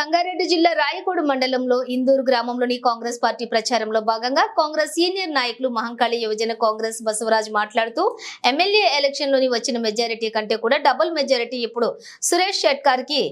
సంగారెడ్డి జిల్లా రాయకోడు మండలంలో ఇందూరు గ్రామంలోని కాంగ్రెస్ పార్టీ ప్రచారంలో భాగంగా కాంగ్రెస్ సీనియర్ నాయకులు మహంకాళి యువజన కాంగ్రెస్ బసవరాజ్ మాట్లాడుతూ ఎమ్మెల్యే ఎలక్షన్లోని వచ్చిన మెజారిటీ కంటే కూడా డబుల్ మెజారిటీ ఇప్పుడు సురేష్ షెట్కార్కి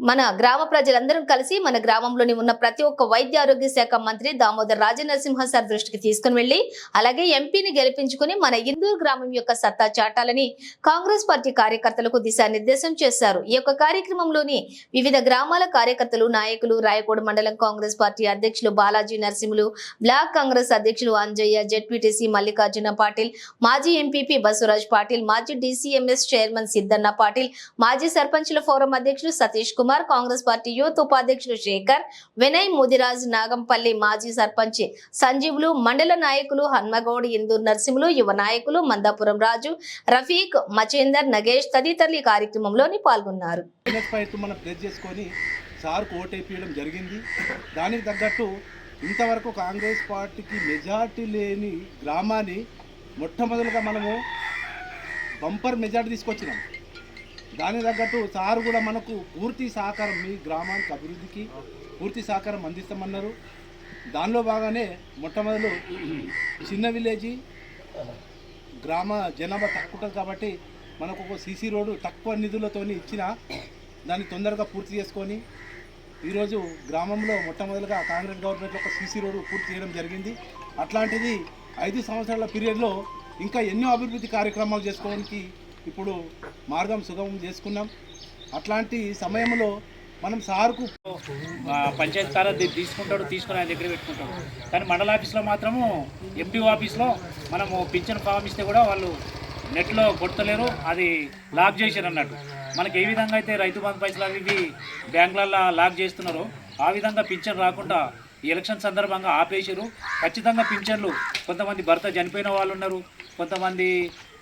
మన గ్రామ ప్రజలందరం కలిసి మన గ్రామంలోని ఉన్న ప్రతి ఒక్క వైద్య ఆరోగ్య శాఖ మంత్రి దామోదర్ రాజనరసింహ సార్ దృష్టికి తీసుకుని వెళ్ళి అలాగే ఎంపీని గెలిపించుకుని మన ఇందూరు గ్రామం యొక్క సత్తా చాటాలని కాంగ్రెస్ పార్టీ కార్యకర్తలకు దిశానిర్దేశం చేశారు. ఈ యొక్క కార్యక్రమంలోని వివిధ గ్రామాల కార్యకర్తలు నాయకులు రాయకోడ మండలం కాంగ్రెస్ పార్టీ అధ్యక్షులు బాలాజీ నరసింహులు బ్లాక్ కాంగ్రెస్ అధ్యక్షులు అంజయ్య జెడ్పీటీసీ మల్లికార్జున పాటిల్ మాజీ ఎంపీపీ బసవరాజ్ పాటిల్ మాజీ డీసీఎంఎస్ చైర్మన్ సిద్ధన్న పాటిల్ మాజీ సర్పంచుల ఫోరం అధ్యక్షులు సతీష్ కుమార్ కాంగ్రెస్ పార్టీ యూత్ ఉపాధ్యక్షులు శేఖర్ వినయ్ ముదిరాజ్ నాగంపల్లి మాజీ సర్పంచ్ సంజీవులు మండల నాయకులు హన్మగౌడ్ ఇందూర్ నరసింహులు యువ నాయకులు మందాపురం రాజు రఫీక్ మచేందర్ నగేష్ తదితరులు ఈ కార్యక్రమంలోని పాల్గొన్నారు. సార్కు జరిగింది. దానికి తగ్గట్టు ఇంతవరకు కాంగ్రెస్ పార్టీకి మెజార్టీ లేని గ్రామాన్ని మొట్టమొదలుగా మనము బంపర్ మెజార్టీ తీసుకొచ్చినాం. దానికి తగ్గట్టు సార్ కూడా మనకు పూర్తి సహకారం మీ గ్రామానికి అభివృద్ధికి పూర్తి సహకారం అందిస్తామన్నారు. దానిలో బాగానే మొట్టమొదలు చిన్న విలేజీ గ్రామ జనాభా తక్కువ ఉంటుంది కాబట్టి మనకు ఒక సీసీ రోడ్డు తక్కువ నిధులతోని ఇచ్చిన దాన్ని తొందరగా పూర్తి చేసుకొని ఈరోజు గ్రామంలో మొట్టమొదటిగా కాంగ్రెస్ గవర్నమెంట్ ఒక సీసీ రోడ్డు పూర్తి చేయడం జరిగింది. అట్లాంటిది ఐదు సంవత్సరాల పీరియడ్లో ఇంకా ఎన్నో అభివృద్ధి కార్యక్రమాలు చేసుకోవడానికి ఇప్పుడు మార్గం సుగమం చేసుకున్నాం. అట్లాంటి సమయంలో మనం సార్కు పంచాయతీ సార్ తీసుకుంటాడు తీసుకుని ఆయన దగ్గర పెట్టుకుంటాడు. కానీ మండల ఆఫీస్లో మాత్రము ఎంపీ ఆఫీస్లో మనము పింఛన్ ఫామ్ ఇస్తే కూడా వాళ్ళు నెట్లో కొడతలేరు అది లాక్ చేశారు అన్నట్టు. మనకి ఏ విధంగా అయితే రైతు బంధు పైసలు అవి బ్యాంకులలో లాక్ చేస్తున్నారో ఆ విధంగా పింఛన్ రాకుండా ఈ ఎలక్షన్ సందర్భంగా ఆపేశారు. ఖచ్చితంగా పింఛన్లు కొంతమంది భర్త చనిపోయిన వాళ్ళు ఉన్నారు కొంతమంది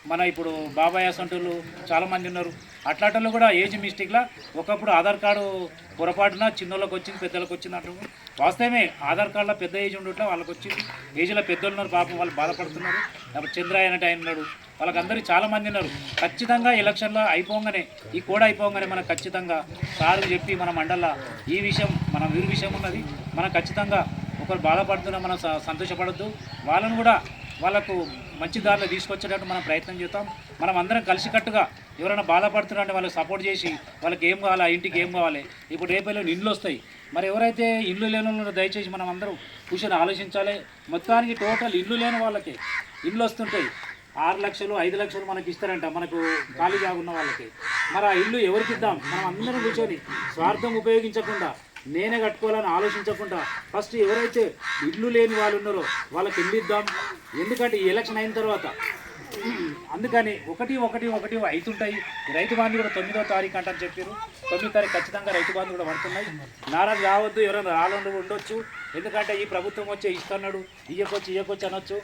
మన ఇప్పుడు బాబాయ్ అసంటులు చాలామంది ఉన్నారు. అట్లాంటిలో కూడా ఏజ్ మిస్టేక్లా ఒకప్పుడు ఆధార్ కార్డు పొరపాటున చిన్నోళ్ళకి వచ్చింది పెద్దలకు వచ్చింది అంటారు. వాస్తవమే ఆధార్ కార్డులో పెద్ద ఏజ్ ఉండట్లా వాళ్ళకి వచ్చింది. ఏజ్లో పెద్దోళ్ళు ఉన్నారు పాపం వాళ్ళు బాధపడుతున్నారు. అప్పుడు చంద్రాయ అనేటి ఆయన ఉన్నాడు. వాళ్ళకందరూ చాలామంది ఉన్నారు. ఖచ్చితంగా ఎలక్షన్లో అయిపోగానే ఈ కోడ్ అయిపోగానే మనం ఖచ్చితంగా సార్ చెప్పి మన మండల ఈ విషయం మన వీరి విషయం ఉన్నది. మనం ఖచ్చితంగా ఒకరు బాధపడుతున్నా మనం స- సంతోషపడద్దు. వాళ్ళను కూడా వాళ్ళకు మంచి దారిలో తీసుకొచ్చేటట్టు మనం ప్రయత్నం చేస్తాం మనం అందరం కలిసికట్టుగా ఎవరైనా బాధపడుతున్నారంటే వాళ్ళకి సపోర్ట్ చేసి వాళ్ళకి ఏం కావాలి ఆ ఇంటికి ఏం కావాలి? ఇప్పుడు రేపేలో ఇండ్లు వస్తాయి. మరి ఎవరైతే ఇల్లు లేని వాళ్ళు దయచేసి మనం అందరం కూర్చొని ఆలోచించాలి. మొత్తానికి టోటల్ ఇల్లు లేని వాళ్ళకి ఇల్లు వస్తుంటాయి. ఆరు లక్షలు ఐదు లక్షలు మనకి ఇస్తారంట మనకు ఖాళీ ఉన్న వాళ్ళకి. మరి ఆ ఇల్లు ఎవరికి ఇద్దాం? మనం అందరం కూర్చొని స్వార్థం ఉపయోగించకుండా నేనే కట్టుకోవాలని ఆలోచించకుండా ఫస్ట్ ఎవరైతే ఇల్లు లేని వాళ్ళు ఉన్నారో వాళ్ళకి ఇల్లు ఇద్దాం? ఎందుకంటే ఈ ఎలక్షన్ అయిన తర్వాత అందుకని ఒకటి ఒకటి ఒకటి అవుతుంటాయి. రైతు బంధు కూడా తొమ్మిదో తారీఖు అంటని చెప్పారు. తొమ్మిదో తారీఖు ఖచ్చితంగా రైతు బంధు కూడా పడుతున్నాయి. నారాజు కావద్దు ఎవరైనా రాళ్ళు ఉండొచ్చు. ఎందుకంటే ఈ ప్రభుత్వం వచ్చి ఇస్తున్నాడు ఇయ్యకొచ్చి ఇయ్యకొచ్చి అనొచ్చు.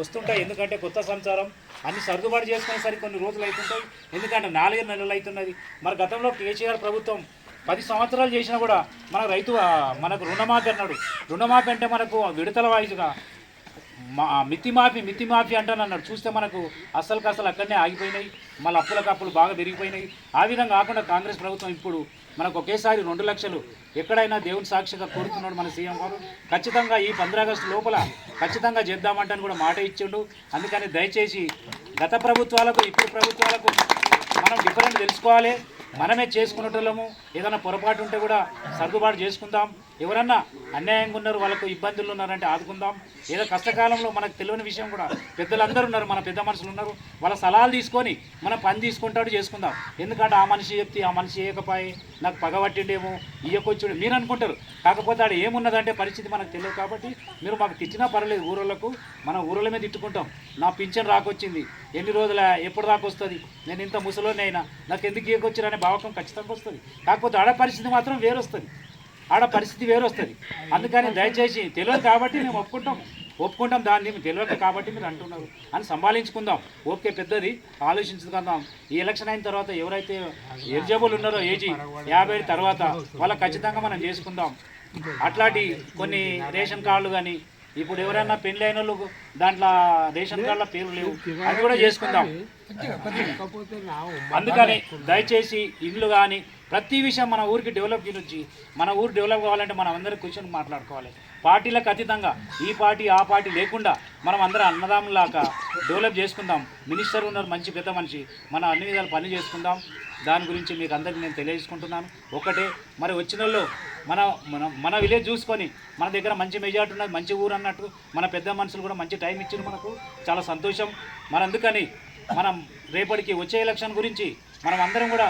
వస్తుంటాయి ఎందుకంటే కొత్త సంచారం అన్ని సర్దుబాటు చేసుకునేసరికి కొన్ని రోజులు అవుతుంటాయి. ఎందుకంటే నాలుగు నెలలు అవుతున్నది. మరి గతంలో కేసీఆర్ ప్రభుత్వం పది సంవత్సరాలు చేసినా కూడా మన రైతు మనకు రుణమాఫీ అన్నాడు. రుణమాఫీ అంటే మనకు విడతల వాయిస్గా మా మితి మాఫీ మితి మాఫీ అంటాను అన్నాడు. చూస్తే మనకు అసలుకి అసలు అక్కడనే ఆగిపోయినాయి. మళ్ళీ అప్పులకు అప్పులు బాగా పెరిగిపోయినాయి. ఆ విధంగా కాకుండా కాంగ్రెస్ ప్రభుత్వం ఇప్పుడు మనకు ఒకేసారి రెండు లక్షలు ఎక్కడైనా దేవుని సాక్షిగా కోరుతున్నాడు మన సీఎం గారు. ఖచ్చితంగా ఈ పంద్రాగస్టు లోపల ఖచ్చితంగా చేద్దామంటని కూడా మాట ఇచ్చిండు. అందుకని దయచేసి గత ప్రభుత్వాలకు ఇప్పుడు ప్రభుత్వాలకు మనం డిఫరెంట్ తెలుసుకోవాలి. మనమే చేసుకునేటోళ్ళము. ఏదైనా పొరపాటు ఉంటే కూడా సర్దుబాటు చేసుకుందాం. ఎవరన్నా అన్యాయంగా ఉన్నారు వాళ్ళకు ఇబ్బందులు ఉన్నారంటే ఆదుకుందాం. ఏదో కష్టకాలంలో మనకు తెలియని విషయం కూడా. పెద్దలందరూ ఉన్నారు మన పెద్ద మనుషులు ఉన్నారు. వాళ్ళ సలహాలు తీసుకొని మనం పని తీసుకుంటాడు చేసుకుందాం. ఎందుకంటే ఆ మనిషి చెప్తే ఆ మనిషి ఏకపాయి. నాకు పగబట్టిండేమో ఇయ్యకొచ్చుడు మీరు అనుకుంటారు. కాకపోతే ఆడ ఏమున్నదంటే పరిస్థితి మనకు తెలియదు కాబట్టి మీరు మాకు తిట్టినా పర్లేదు ఊరోళ్ళకు. మన ఊరోళ్ళ మీద తిట్టుకుంటాం. నా పింఛన్ రాకొచ్చింది. ఎన్ని రోజుల ఎప్పుడు దాకా వస్తుంది? నేను ఇంత ముసలోనే అయినా. నాకు ఎందుకు ఇయ్యకొచ్చారనే భావకం ఖచ్చితంగా వస్తుంది. కాకపోతే ఆడ పరిస్థితి మాత్రం వేరు వస్తుంది ఆడ పరిస్థితి వేరు వస్తుంది అందుకని దయచేసి తెలియదు కాబట్టి మేము ఒప్పుకుంటాం. ఒప్పుకుంటాం దాన్ని మేము తెలియక కాబట్టి మీరు అంటున్నారు. అని సంభాళించుకుందాం ఓకే పెద్దది. ఆలోచించుకుందాం. ఈ ఎలక్షన్ అయిన తర్వాత ఎవరైతే ఎలిజిబుల్ ఉన్నారో ఏజీ యాభై తర్వాత వాళ్ళ ఖచ్చితంగా మనం చేసుకుందాం. అట్లాంటి కొన్ని రేషన్ కార్డులు కానీ ఇప్పుడు ఎవరైనా పెళ్ళి అయిన వాళ్ళు దాంట్లో రేషన్ కార్డుల పేర్లు లేవు. అది కూడా చేసుకుందాం. అందుకని దయచేసి ఇల్లు కానీ ప్రతి విషయం మన ఊరికి డెవలప్ గురించి మన ఊరు డెవలప్ కావాలంటే మనం అందరం కూర్చొని మాట్లాడుకోవాలి. పార్టీలకు అతీతంగా. ఈ పార్టీ ఆ పార్టీ లేకుండా మనం అందరం అన్నదాములాగా డెవలప్ చేసుకుందాం. మినిస్టర్ ఉన్నారు మంచి పెద్ద మనిషి. మనం అన్ని విధాలు పని చేసుకుందాం. దాని గురించి మీకు అందరికీ నేను తెలియజేసుకుంటున్నాను. ఒకటే మరి వచ్చిన వాళ్ళు మన మన మన విలేజ్ చూసుకొని మన దగ్గర మంచి మెజార్టీ ఉన్నది మంచి ఊరు అన్నట్టు మన పెద్ద మనుషులు కూడా మంచి టైం ఇచ్చారు మనకు. చాలా సంతోషం. మరి అందుకని మనం రేపటికి వచ్చే ఎలక్షన్ గురించి మనం అందరం కూడా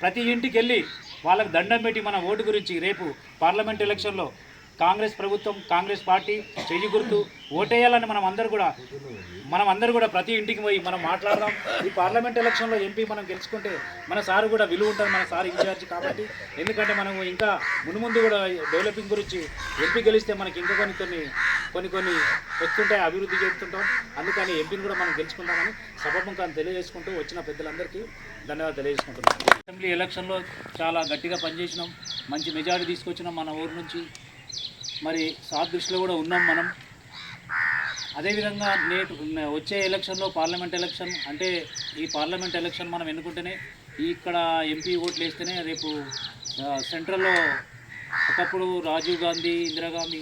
ప్రతి ఇంటికి వెళ్ళి వాళ్ళకి దండం పెట్టి మన ఓటు గురించి రేపు పార్లమెంట్ ఎలక్షన్లో కాంగ్రెస్ ప్రభుత్వం కాంగ్రెస్ పార్టీ చెయ్యి గుర్తు ఓటేయాలని మనం అందరూ కూడా మనం అందరూ కూడా ప్రతి ఇంటికి పోయి మనం మాట్లాడదాం. ఈ పార్లమెంట్ ఎలక్షన్లో ఎంపీ మనం గెలుచుకుంటే మన సార్ కూడా విలువ ఉంటుంది మన సార్ ఇన్ఛార్జ్ కాబట్టి. ఎందుకంటే మనం ఇంకా మునుముందు కూడా డెవలపింగ్ గురించి ఎంపీ గెలిస్తే మనకి ఇంకా కొన్ని కొన్ని కొన్ని కొన్ని వస్తుంటాయి అభివృద్ధి చేస్తుంటాం అందుకని ఎంపీని కూడా మనం గెలుచుకుంటామని సభముఖాన్ని తెలియజేసుకుంటూ వచ్చిన పెద్దలందరికీ ధన్యవాదాలు తెలియజేసుకుంటున్నాం అసెంబ్లీ ఎలక్షన్లో చాలా గట్టిగా పనిచేసినాం. మంచి మెజారిటీ తీసుకొచ్చినాం మన ఊరు నుంచి. మరి సాత్ దృష్టిలో కూడా ఉన్నాం మనం. అదేవిధంగా నేటి వచ్చే ఎలక్షన్లో పార్లమెంట్ ఎలక్షన్ అంటే ఈ పార్లమెంట్ ఎలక్షన్ మనం ఎన్నుకుంటేనే ఇక్కడ ఎంపీ ఓట్లు వేస్తేనే రేపు సెంట్రల్లో ఒకప్పుడు రాజీవ్ గాంధీ ఇందిరాగాంధీ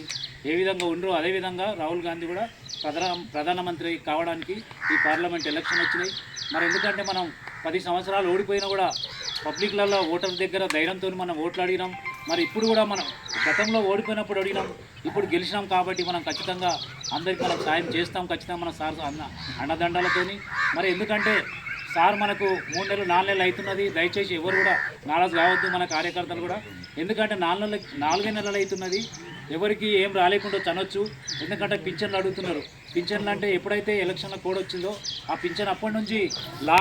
ఏ విధంగా ఉండరో అదేవిధంగా రాహుల్ గాంధీ కూడా ప్రధాన ప్రధానమంత్రి కావడానికి ఈ పార్లమెంట్ ఎలక్షన్ వచ్చినాయి. మరి ఎందుకంటే మనం పది సంవత్సరాలు ఓడిపోయినా కూడా పబ్లిక్లలో ఓటర్ల దగ్గర ధైర్యంతో మనం ఓట్లు అడిగినాం. మరి ఇప్పుడు కూడా మనం గతంలో ఓడిపోయినప్పుడు అడిగినాం ఇప్పుడు గెలిచినాం కాబట్టి మనం ఖచ్చితంగా అందరికీ మనం సాయం చేస్తాం ఖచ్చితంగా మన సార్ అన్న అండదండాలతోని మరి ఎందుకంటే సార్ మనకు మూడు నెలలు నాలుగు నెలలు అవుతున్నది. దయచేసి ఎవరు కూడా నారాజు కావద్దు మన కార్యకర్తలు కూడా. ఎందుకంటే నాలుగు నెలలు నాలుగే నెలలు అవుతున్నది. ఎవరికి ఏం రాలేకుండా చనొచ్చు. ఎందుకంటే పింఛన్లు అడుగుతున్నారు. పింఛన్లు అంటే ఎప్పుడైతే ఎలక్షన్ల కోడ్ వచ్చిందో ఆ పింఛన్ అప్పటి నుంచి లాక్